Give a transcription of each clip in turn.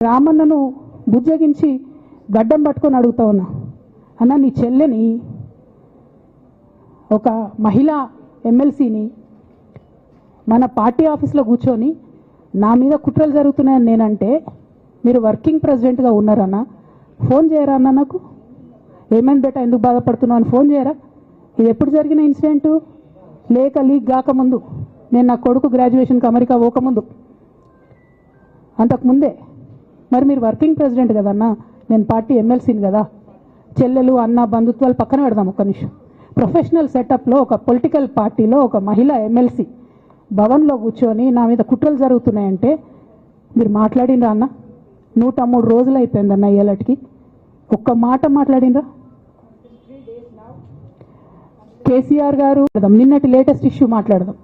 రామన్నను బుజ్జగించి గడ్డం పట్టుకొని అడుగుతా ఉన్నా అన్న నీ చెల్లెని ఒక మహిళా ఎమ్మెల్సీని మన పార్టీ ఆఫీస్లో కూర్చొని నా మీద కుట్రలు జరుగుతున్నాయని నేనంటే మీరు వర్కింగ్ ప్రెసిడెంట్గా ఉన్నారన్న ఫోన్ చేయరా అన్న నాకు? ఏమైంది బేటా ఎందుకు బాధపడుతున్నావు అని ఫోన్ చేయరా? ఇది ఎప్పుడు జరిగిన ఇన్సిడెంట్? లేక లీక్ కాకముందు నేను నా కొడుకు గ్రాడ్యుయేషన్కి అమెరికా పోకముందు? అంతకుముందే మరి మీరు వర్కింగ్ ప్రెసిడెంట్ కదన్నా నేను పార్టీ ఎమ్మెల్సీని కదా. చెల్లెలు అన్న బంధుత్వాలు పక్కన పెడదాం ఒక్క నిమిషం. ప్రొఫెషనల్ సెటప్లో ఒక పొలిటికల్ పార్టీలో ఒక మహిళ ఎమ్మెల్సీ భవన్లో కూర్చొని నా మీద కుట్రలు జరుగుతున్నాయంటే మీరు మాట్లాడినరా అన్న? నూట మూడు రోజులు అయిపోయిందన్న ఏలటికి ఒక్క మాట మాట్లాడినరా? కేసీఆర్ గారు నిన్నటి లేటెస్ట్ ఇష్యూ మాట్లాడదాం.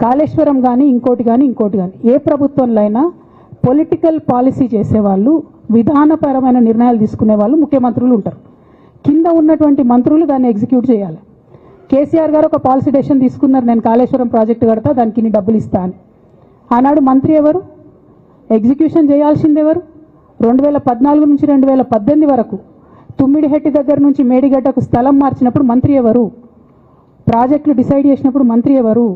కాళేశ్వరం కానీ ఇంకోటి కానీ ఇంకోటి కానీ ఏ ప్రభుత్వంలో అయినా పొలిటికల్ పాలసీ చేసేవాళ్ళు విధానపరమైన నిర్ణయాలు తీసుకునే వాళ్ళు ముఖ్యమంత్రులు ఉంటారు. కింద ఉన్నటువంటి మంత్రులు దాన్ని ఎగ్జిక్యూట్ చేయాలి. కేసీఆర్ గారు ఒక పాలసీ డెసిషన్ తీసుకున్నారు నేను కాళేశ్వరం ప్రాజెక్టు కడతా దానికి ఇన్ని డబ్బులు ఇస్తా అని. ఆనాడు మంత్రి ఎవరు? ఎగ్జిక్యూషన్ చేయాల్సింది ఎవరు? రెండు వేల పద్నాలుగు నుంచి రెండు వేల పద్దెనిమిది వరకు తుమ్మిడిహెట్టి దగ్గర నుంచి మేడిగడ్డకు స్థలం మార్చినప్పుడు మంత్రి ఎవరు? ప్రాజెక్టులు డిసైడ్ చేసినప్పుడు మంత్రి ఎవరు?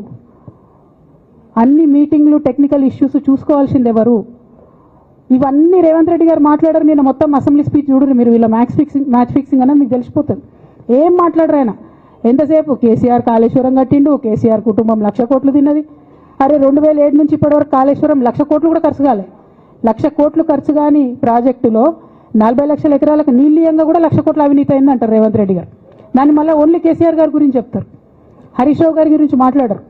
అన్ని మీటింగ్లు టెక్నికల్ ఇష్యూస్ చూసుకోవాల్సింది ఎవరు? ఇవన్నీ రేవంత్ రెడ్డి గారు మాట్లాడారు నేను మొత్తం అసెంబ్లీ స్పీచ్ చూడరు మీరు వీళ్ళ మ్యాచ్ ఫిక్సింగ్ మ్యాచ్ ఫిక్సింగ్ అనేది మీకు తెలిసిపోతుంది. ఏం మాట్లాడరు ఆయన? ఎంతసేపు? కేసీఆర్ కాళేశ్వరం కట్టిండు కేసీఆర్ కుటుంబం లక్ష కోట్లు తిన్నది. అరే రెండు వేల ఏడు నుంచి ఇప్పటివరకు కాళేశ్వరం లక్ష కోట్లు కూడా ఖర్చు కాలే. లక్ష కోట్లు ఖర్చు కాని ప్రాజెక్టులో నలభై లక్షల ఎకరాలకు నీళ్ళీయంగా కూడా లక్ష కోట్ల అవినీతి అయింది అంటారు రేవంత్ రెడ్డి గారు. దాన్ని మళ్ళీ ఓన్లీ కేసీఆర్ గారి గురించి చెప్తారు. హరీష్ రావు గారి గురించి మాట్లాడరు.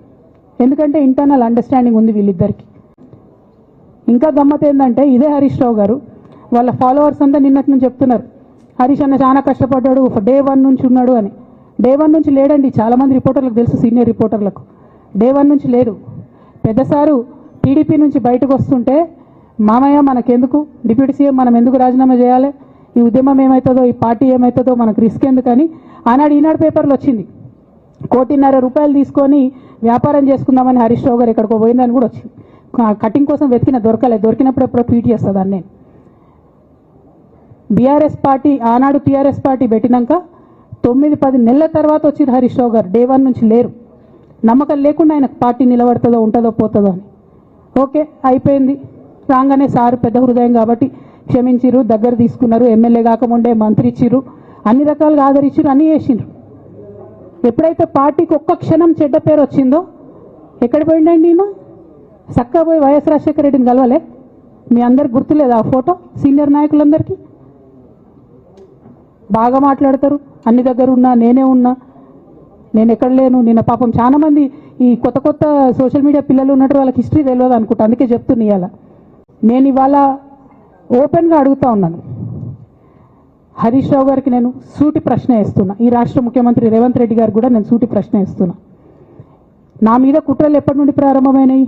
ఎందుకంటే ఇంటర్నల్ అండర్స్టాండింగ్ ఉంది వీళ్ళిద్దరికి. ఇంకా గమ్మత్ ఏంటంటే ఇదే హరీష్ రావు గారు. వాళ్ళ ఫాలోవర్స్ అంతా నిన్నటి నుంచి చెప్తున్నారు. హరీష్ అన్న చాలా కష్టపడ్డాడు డే వన్ నుంచి ఉన్నాడు అని. డే వన్ నుంచి లేడండి చాలామంది రిపోర్టర్లకు తెలుసు సీనియర్ రిపోర్టర్లకు. డే వన్ నుంచి లేడు పెద్ద సారు టీడీపీ నుంచి బయటకు వస్తుంటే మామయ్య మనకెందుకు? డిప్యూటీ సీఎం మనం ఎందుకు రాజీనామా చేయాలి? ఈ ఉద్యమం ఏమవుతుందో ఈ పార్టీ ఏమవుతుందో మనకు రిస్క్ ఎందుకని ఆనాడు ఈనాడు పేపర్లు వచ్చింది. కోటిన్నర రూపాయలు తీసుకొని వ్యాపారం చేసుకుందామని హరీష్ రావు గారు ఇక్కడికి పోయిందని కూడా వచ్చింది. కటింగ్ కోసం వెతికిన దొరకలేదు దొరికినప్పుడు ఎప్పుడో ట్వీట్ చేస్తుందని నేను. బీఆర్ఎస్ పార్టీ ఆనాడు టీఆర్ఎస్ పార్టీ పెట్టినాక తొమ్మిది పది నెలల తర్వాత వచ్చింది హరీష్ రావు గారు. డే వన్ నుంచి లేరు. నమ్మకం లేకుండా ఆయన పార్టీ నిలబడుతుందో ఉంటుందో పోతుందో అని. ఓకే అయిపోయింది. రాగానే సారు పెద్ద హృదయం కాబట్టి క్షమించిరు దగ్గర తీసుకున్నారు. ఎమ్మెల్యే కాకముండే మంత్రి ఇచ్చిర్రు. అన్ని రకాలుగా ఆదరించారు అన్నీ చేసిండ్రు. ఎప్పుడైతే పార్టీకి ఒక్క క్షణం చెడ్డ పేరు వచ్చిందో ఎక్కడ పోయిండండి నేను చక్కగా పోయి వైఎస్ రాజశేఖర రెడ్డిని కలవలే? మీ అందరికి గుర్తులేదు ఆ ఫోటో? సీనియర్ నాయకులందరికీ? బాగా మాట్లాడతారు. అన్ని దగ్గర ఉన్నా నేనే ఉన్నా. నేను ఎక్కడ లేను. నిన్న పాపం చాలా మంది ఈ కొత్త కొత్త సోషల్ మీడియా పిల్లలు ఉన్నట్టు వాళ్ళకి హిస్టరీ తెలియదు అనుకుంటా. అందుకే చెప్తున్నా ఇవాళ నేను ఇవాళ ఓపెన్గా అడుగుతా ఉన్నాను. హరీష్ రావు గారికి నేను సూటి ప్రశ్న వేస్తున్నా. ఈ రాష్ట్ర ముఖ్యమంత్రి రేవంత్ రెడ్డి గారు కూడా నేను సూటి ప్రశ్న వేస్తున్నా. నా మీద కుట్రలు ఎప్పటి నుండి ప్రారంభమైనాయి?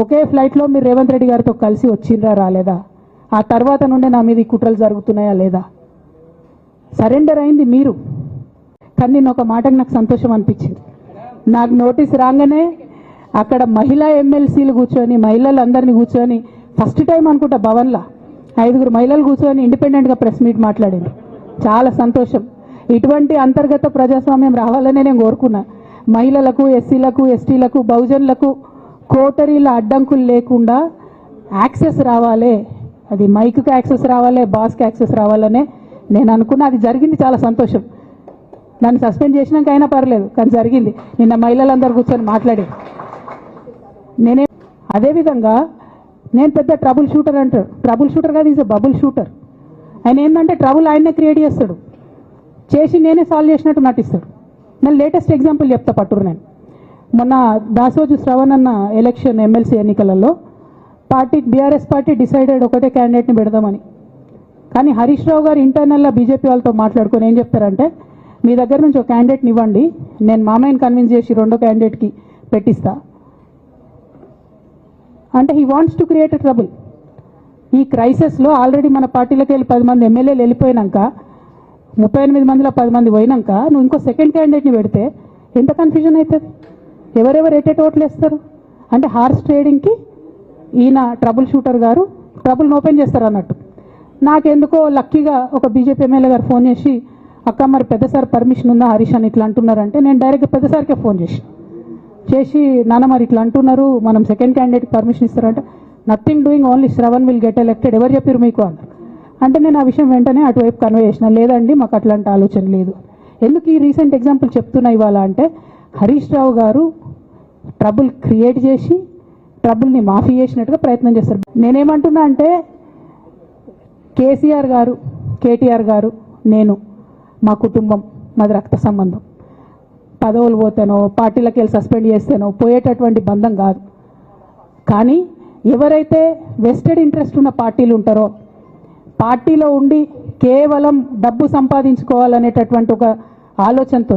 ఒకే ఫ్లైట్లో మీరు రేవంత్ రెడ్డి గారితో కలిసి వచ్చిండ్రా రాలేదా? ఆ తర్వాత నుండే నా మీద ఈ కుట్రలు జరుగుతున్నాయా లేదా? సరెండర్ అయింది మీరు. కానీ నేను ఒక మాటకు నాకు సంతోషం అనిపించింది. నాకు నోటీస్ రాగానే అక్కడ మహిళా ఎమ్మెల్సీలు కూర్చొని మహిళలందరినీ కూర్చొని ఫస్ట్ టైం అనుకుంటా భవన్లో ఐదుగురు మహిళలు కూర్చొని ఇండిపెండెంట్గా ప్రెస్ మీట్ మాట్లాడింది. చాలా సంతోషం. ఇటువంటి అంతర్గత ప్రజాస్వామ్యం రావాలనే నేను కోరుకున్నా. మహిళలకు ఎస్సీలకు ఎస్టీలకు బహుజనులకు కోటరీల అడ్డంకులు లేకుండా యాక్సెస్ రావాలి. అది మైక్కి యాక్సెస్ రావాలి బాస్కి యాక్సెస్ రావాలనే నేను అనుకున్నా. అది జరిగింది చాలా సంతోషం. నన్ను సస్పెండ్ చేసినాక అయినా పర్లేదు కానీ జరిగింది. నిన్న మహిళలందరూ కూర్చొని మాట్లాడి నేనే అదేవిధంగా నేను పెద్ద ట్రబుల్ షూటర్ అంటారు ట్రబుల్ షూటర్ కాదు ఈజ్ బబుల్ షూటర్ ఆయన ఏంటంటే ట్రబుల్ ఆయన్నే క్రియేట్ చేస్తాడు. చేసి నేనే సాల్వ్ చేసినట్టు నటిస్తాడు. నేను లేటెస్ట్ ఎగ్జాంపుల్ చెప్తా పట్టురు నేను. మొన్న దాసోజు శ్రవణ్ అన్న ఎలక్షన్ ఎమ్మెల్సీ ఎన్నికలలో పార్టీ బీఆర్ఎస్ పార్టీ డిసైడెడ్ ఒకటే క్యాండిడేట్ని పెడదామని. కానీ హరీష్ రావు గారు ఇంటర్నల్గా బీజేపీ వాళ్ళతో మాట్లాడుకొని ఏం చెప్తారంటే మీ దగ్గర నుంచి ఒక క్యాండిడేట్ని ఇవ్వండి నేను మామయ్యని కన్విన్స్ చేసి రెండో క్యాండిడేట్కి పెట్టిస్తా. అంటే he wants to create trouble ఈ క్రైసిస్లో ఆల్రెడీ మన పార్టీలకు వెళ్ళి పది మంది ఎమ్మెల్యేలు వెళ్ళిపోయినాక ముప్పై ఎనిమిది మందిలో పది మంది పోయినాక నువ్వు ఇంకో సెకండ్ క్యాండిడేట్ని పెడితే ఎంత కన్ఫ్యూజన్ అవుతుంది? ఎవరెవరు ఎట్టేట ఓట్లు వేస్తారు? అంటే హార్స్ ట్రేడింగ్కి ఈయన ట్రబుల్ షూటర్ గారు ట్రబుల్ని ఓపెన్ చేస్తారు అన్నట్టు. నాకెందుకో లక్కీగా ఒక బీజేపీ ఎమ్మెల్యే గారు ఫోన్ చేసి అక్క మరి పెద్ద సార్ పర్మిషన్ ఉందా హరీష్ అని ఇట్లా అంటున్నారంటే నేను డైరెక్ట్ పెద్దసారికే ఫోన్ చేసి చేసి నాన్న మరి ఇట్లా అంటున్నారు మనం సెకండ్ క్యాండిడేట్కి పర్మిషన్ ఇస్తారంటే nothing doing only Shravan will get elected ఎవరు చెప్పారు మీకు? అన్నారు. అంటే నేను ఆ విషయం వెంటనే అటువైపు కన్వే చేసిన లేదండి మాకు అట్లాంటి ఆలోచన లేదు. ఎందుకు ఈ రీసెంట్ ఎగ్జాంపుల్ చెప్తున్నా ఇవాళ అంటే హరీష్ రావు గారు ట్రబుల్ క్రియేట్ చేసి ట్రబుల్ని మాఫీ చేసినట్టుగా ప్రయత్నం చేస్తారు. నేనేమంటున్నా అంటే కేసీఆర్ గారు కేటీఆర్ గారు నేను మా కుటుంబం మాది రక్త సంబంధం. పదవులు పోతానో పార్టీలకు వెళ్ళి సస్పెండ్ చేస్తానో పోయేటటువంటి బంధం కాదు. కానీ ఎవరైతే వెస్టెడ్ ఇంట్రెస్ట్ ఉన్న పార్టీలు ఉంటారో పార్టీలో ఉండి కేవలం డబ్బు సంపాదించుకోవాలనేటటువంటి ఒక ఆలోచనతో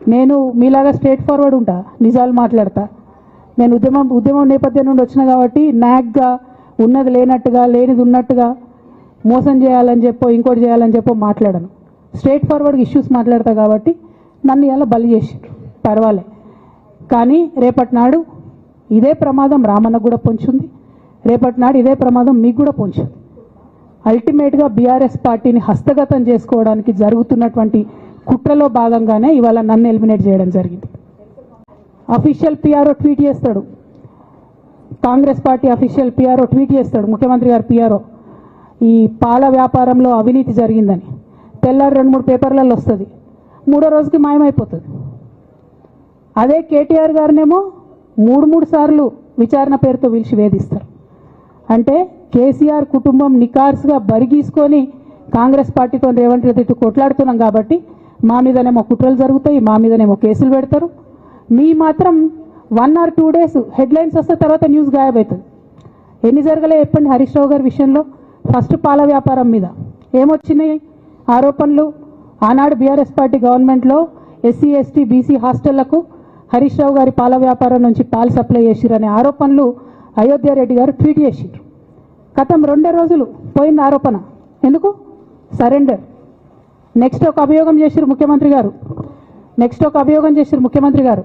నేను మీలాగా స్ట్రేట్ ఫార్వర్డ్ ఉంటా నిజాలు మాట్లాడతా. నేను ఉద్యమం ఉద్యమం నేపథ్యం నుండి వచ్చిన కాబట్టి నాగ్గా ఉన్నది లేనట్టుగా లేనిది ఉన్నట్టుగా మోసం చేయాలని చెప్పో ఇంకోటి చేయాలని చెప్పో మాట్లాడను. స్ట్రేట్ ఫార్వర్డ్ ఇష్యూస్ మాట్లాడతా కాబట్టి నన్ను ఇలా బలి చేసిండ్రు. పర్వాలే. కానీ రేపటి నాడు ఇదే ప్రమాదం రామన్నకు కూడా పొంచుంది. రేపటి నాడు ఇదే ప్రమాదం మీకు కూడా పొంచుంది. అల్టిమేట్గా బీఆర్ఎస్ పార్టీని హస్తగతం చేసుకోవడానికి జరుగుతున్నటువంటి కుట్రలో భాగంగానే ఇవాళ నన్ను ఎలిమినేట్ చేయడం జరిగింది. అఫీషియల్ పిఆర్ఓ ట్వీట్ చేస్తాడు. Congress party official PRO tweet చేస్తాడు. ముఖ్యమంత్రి గారు పిఆర్ఓ ఈ పాల వ్యాపారంలో అవినీతి జరిగిందని. తెల్లారి రెండు మూడు పేపర్లలో వస్తుంది. మూడో రోజుకి మాయమైపోతుంది. అదే కేటీఆర్ గారినేమో మూడు మూడు సార్లు విచారణ పేరుతో పిలిచి వేధిస్తారు. అంటే కేసీఆర్ కుటుంబం నికార్స్గా బరిగీసుకొని కాంగ్రెస్ పార్టీతో రేవంత్ రెడ్డితో కొట్లాడుతున్నాం కాబట్టి మా మీదనేమో కుట్రలు జరుగుతాయి మా మీదనేమో కేసులు పెడతారు. మీ మాత్రం one or two days headlines వస్తే తర్వాత న్యూస్ గాయబవుతుంది ఎన్ని జరగలే చెప్పండి హరీష్ రావు గారి విషయంలో. ఫస్ట్ పాల వ్యాపారం మీద. ఏమొచ్చినాయి? ఆరోపణలు. ఆనాడు బీఆర్ఎస్ పార్టీ గవర్నమెంట్లో ఎస్సీ ఎస్టీ బీసీ హాస్టళ్ళకు హరీష్ రావు గారి పాల వ్యాపారం నుంచి పాలు సప్లై చేసిరనే ఆరోపణలు అయోధ్యారెడ్డి గారు ట్వీట్ చేసిరు గతం రెండే రోజులు పోయింది ఆరోపణ. ఎందుకు? సరెండర్. నెక్స్ట్ ఒక అభియోగం చేశారు ముఖ్యమంత్రి గారు. నెక్స్ట్ ఒక అభియోగం చేశారు ముఖ్యమంత్రి గారు.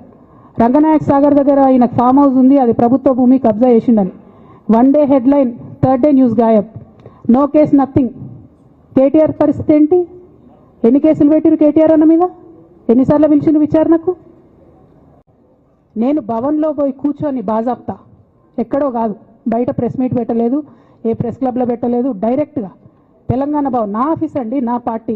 రంగనాయక్ సాగర్ దగ్గర ఆయన ఫామ్ హౌస్ ఉంది అది ప్రభుత్వ భూమి కబ్జా చేసిండని. One day headline third day news గాయబ్. No case nothing KTR పరిస్థితి ఏంటి? ఎన్ని కేసులు పెట్టిరు కేటీఆర్ అన్న మీద? ఎన్నిసార్లు పిలిచిండు విచారణకు? నేను భవన్లో పోయి కూర్చొని బాజాప్తా. ఎక్కడో కాదు. బయట ప్రెస్ మీట్ పెట్టలేదు ఏ ప్రెస్ క్లబ్లో పెట్టలేదు డైరెక్ట్గా తెలంగాణ భవన్ నా ఆఫీస్ అండి నా పార్టీ.